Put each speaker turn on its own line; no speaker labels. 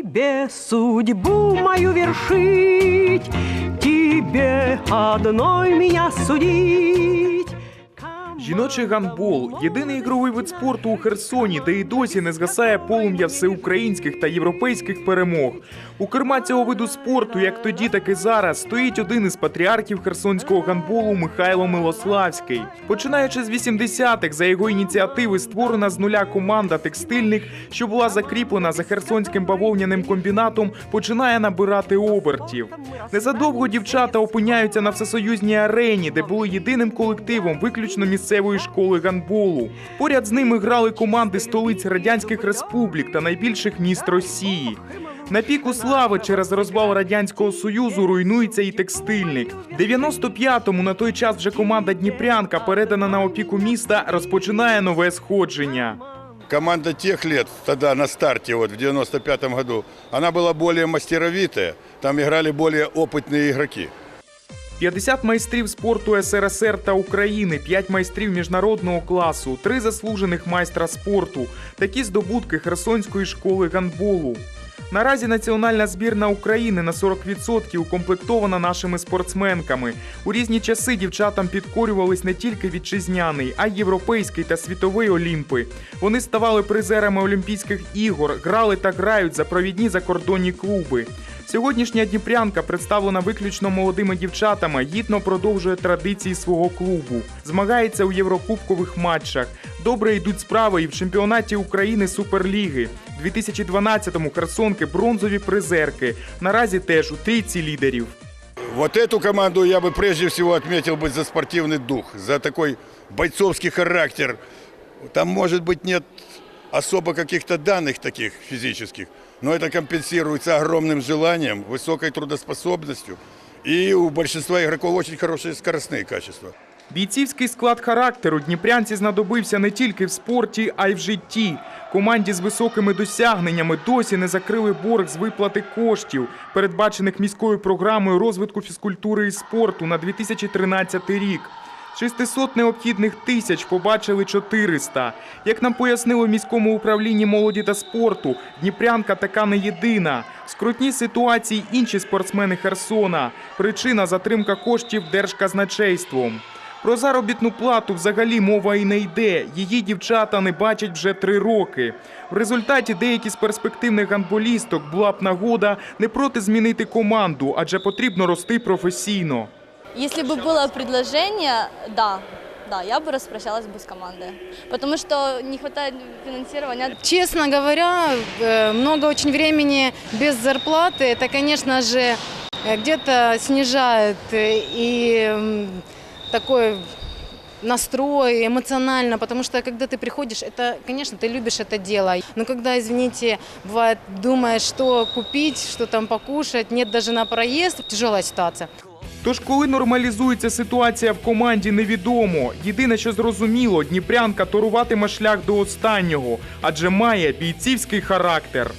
тебе судьбу мою вершить, тебе одной меня судить.
Жіночий гандбол єдиний ігровий вид спорту у Херсоні, де і досі не згасає полум'я всеукраїнських та європейських перемог. У керма цього виду спорту, як тоді, так і зараз, стоїть один із патріархів херсонського гандболу Михайло Милославський. Починаючи з 80-х, за його ініціативи створена з нуля команда текстильник, що була закріплена за херсонським бавовняним комбінатом, починає набирати обертів. Незадовго дівчата опиняються на всесоюзній арені, де були єдиним колективом виключно місцевої школи гандболу. Поряд з ними грали команди столиць радянських республік та найбільших міст Росії. На піку слави через розвал радянського союзу руйнується і текстильник. 95-му на той час вже команда Дніпрянка, передана на опіку міста, розпочинає нове сходження.
Команда тех лет, тогда на старте, вот в 95 году, она была более мастеровитая, там играли более опытные игроки.
50 майстрів спорту СРСР та України, 5 майстрів міжнародного класу, 3 заслужених майстра спорту. Такі здобутки Херсонської школи гандболу. Наразі національна збірна України на 40% укомплектована нашими спортсменками. У різні часи дівчатам підкорювались не тільки вітчизняний, а й європейський та світовий Олімпи. Вони ставали призерами Олімпійських ігор, грали та грають за провідні закордонні клуби. Сьогоднішня Дніпрянка, представлена виключно молодими дівчатами, гідно продовжує традиції свого клубу. Змагається у єврокубкових матчах. Добре йдуть справи і в чемпіонаті України Суперліги. 2012-му херсонки бронзові призерки. Наразі теж у трійці лідерів.
Вот эту команду я бы прежде всего отметил бы за спортивный дух, за такой бойцовский характер. Там, может быть, нет особо каких-то данных таких физических, но это компенсируется огромным желанием, высокой трудоспособностью. И у большинства игроков очень хорошие скоростные качества.
Бійцівський склад характеру дніпрянці знадобився не тільки в спорті, а й в житті. Команді з високими досягненнями досі не закрили борг з виплати коштів, передбачених міською програмою розвитку фізкультури і спорту на 2013 рік. 600 необхідних тисяч побачили 400. Як нам пояснили в міському управлінні молоді та спорту, Дніпрянка така не єдина. В скрутній ситуації інші спортсмени Херсона. Причина затримка коштів держказначейством. Про заробітну плату взагалі мова і не йде. Її дівчата не бачать вже три роки. В результаті деякі з перспективних гандболісток була б нагода не проти змінити команду, адже потрібно рости професійно.
Если бы было предложение, да, да, я бы распрощалась бы с командой. Потому что не хватает финансирования.
Честно говоря, э, много очень времени без зарплаты. Это, конечно же, где-то снижает э, и такой настрой эмоционально, потому что когда ты приходишь, это, конечно, ты любишь это дело, но когда, извините, бывает, думаешь, что купить, что там покушать, нет даже на проезд, тяжелая ситуация.
Тож, коли нормалізується ситуація в команді, невідомо. Єдине, що зрозуміло, Дніпрянка торуватиме шлях до останнього, адже має бійцівський характер.